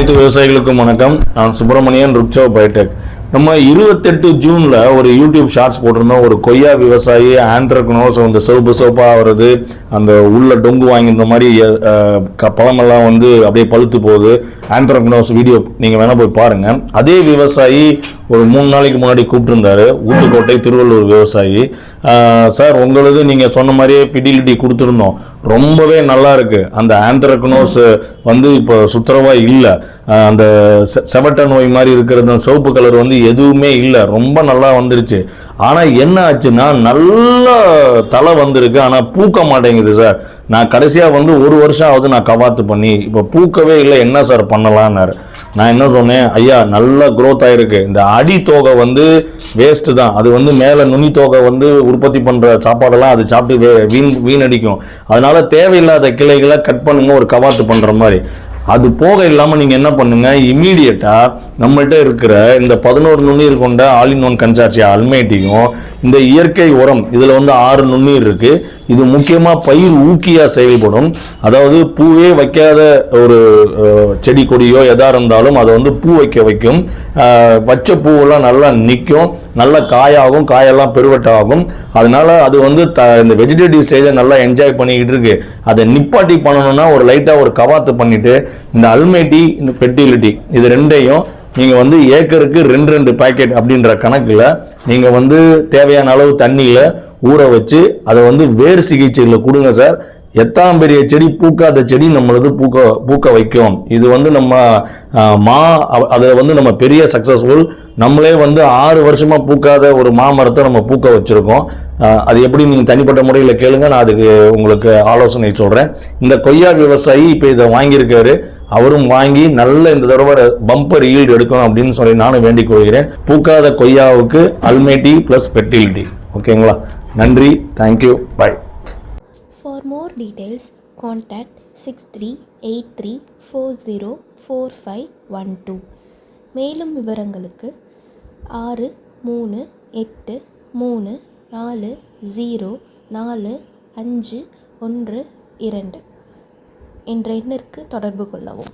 அனைத்து விவசாயிகளுக்கும் வணக்கம். நான் சுப்பிரமணியன் ருக்சோ பயோடெக் நம்ம இருபத்தெட்டு ஜூனில் ஒரு யூடியூப் ஷார்ட்ஸ் போட்டிருந்தோம். ஒரு கொய்யா விவசாயி ஆந்த்ரக்னோஸ் அந்த சிவப்பு சிவப்பாக வருது அந்த உள்ள டொங்கு வாங்கியிருந்த மாதிரி க- பழமெல்லாம் வந்து அப்படியே பழுத்து போகுது. ஆந்த்ரக்னோஸ் வீடியோ நீங்கள் வேணால் போய் பாருங்கள் அதே விவசாயி ஒரு மூணு நாளைக்கு முன்னாடி கூப்பிட்டுருந்தாரு. ஊத்துக்கோட்டை திருவள்ளூர் விவசாயி. சார் உங்களது நீங்கள் சொன்ன மாதிரியே ஃபிடிலிட்டி கொடுத்துருந்தோம். ரொம்பவே நல்லா இருக்கு. அந்த ஆந்த்ரக்னோஸ் வந்து இப்போ சுத்தரவா இல்லை. அந்த செ- செவட்ட நோய் மாதிரி இருக்கிறது சிவப்பு கலர் வந்து எதுவுமே இல்லை. ரொம்ப நல்லா வந்துருச்சு. ஆனால் என்ன ஆச்சுன்னா நல்ல தலை வந்திருக்கு. ஆனால் பூக்க மாட்டேங்குது சார். நான் கடைசியாக வந்து ஒரு வருஷம் ஆகுது நான் கவாத்து பண்ணி இப்போ பூக்கவே இல்லை. என்ன சார் பண்ணலான்னாரு. நான் என்ன சொன்னேன்? ஐயா நல்ல க்ரோத் ஆகிருக்கு இந்த அடி தோகை வந்து வேஸ்ட்டு தான். அது வந்து மேலே நுனி தோகை வந்து உற்பத்தி பண்ணுற சாப்பாடெல்லாம் அது சாப்பிட்டு வீண் வீணடிக்கும். அதனால் தேவையில்லாத கிளைகளை கட் பண்ணுங்க ஒரு கவாத்து பண்ணுற மாதிரி. அது போக இல்லாமல் நீங்கள் என்ன பண்ணுங்கள் இமீடியட்டாக நம்மள்கிட்ட இருக்கிற இந்த பதினோரு நுண்ணீர் கொண்ட ஆலின் ஒன் கன்சார்ஜி அல்மேட்டியும் இந்த இயற்கை உரம் இதில் வந்து ஆறு நுண்ணீர் இருக்குது இது முக்கியமாக பயிர் ஊக்கியாக செயல்படும். அதாவது பூவே வைக்காத ஒரு செடி கொடியோ எதாக இருந்தாலும் அதை வந்து பூ வைக்க வைக்கும். வச்ச பூவெல்லாம் நல்லா நிற்கும் நல்லா காயாகும். காயெல்லாம் பெருவட்டாகும். அதனால அது வந்து த இந்த வெஜிடேட்டிவ் ஸ்டேஜை நல்லா என்ஜாய் பண்ணிக்கிட்டு இருக்கு. அதை நிப்பாட்டி பண்ணணும்னா ஒரு லைட்டாக ஒரு கவாத்து பண்ணிட்டு இந்த அல்மேட்டி இந்த ஃபெர்டிலிட்டி இது ரெண்டையும் நீங்கள் வந்து ஏக்கருக்கு ரெண்டு ரெண்டு பேக்கெட் அப்படின்ற கணக்கில் நீங்கள் வந்து தேவையான அளவு தண்ணியில் ஊற வச்சு அதை வந்து வேர் சிகிச்சையில் கொடுங்க சார். எத்தாம் பெரிய செடி பூக்காத செடி நம்மளது பூக்க பூக்க வைக்கும். இது வந்து நம்ம மா அதை வந்து நம்ம பெரிய சக்ஸஸ்ஃபுல் நம்மளே வந்து ஆறு வருஷமாக பூக்காத ஒரு மாமரத்தை நம்ம பூக்க வச்சிருக்கோம். அது எப்படி நீங்கள் தனிப்பட்ட முறையில் கேளுங்க நான் அதுக்கு உங்களுக்கு ஆலோசனை சொல்கிறேன் இந்த கொய்யா விவசாயி இப்போ இதை வாங்கியிருக்காரு. அவரும் வாங்கி நல்ல இந்த தடவை பம்பர் ஈல்டு எடுக்கணும் அப்படின்னு சொல்லி நானும் வேண்டிக் கொள்கிறேன். பூக்காத கொய்யாவுக்கு அல்மேட்டி ப்ளஸ் பெட்டில்டி ஓகேங்களா? நன்றி. Thank you bye for more details contact six three eight three four zero four five one two மேலும் விவரங்களுக்கு ஆறு மூணு எட்டு மூணு நாலு ஜீரோ நாலு அஞ்சு ஒன்று இரண்டு என்ற எண்ணிற்கு தொடர்பு கொள்ளவும்.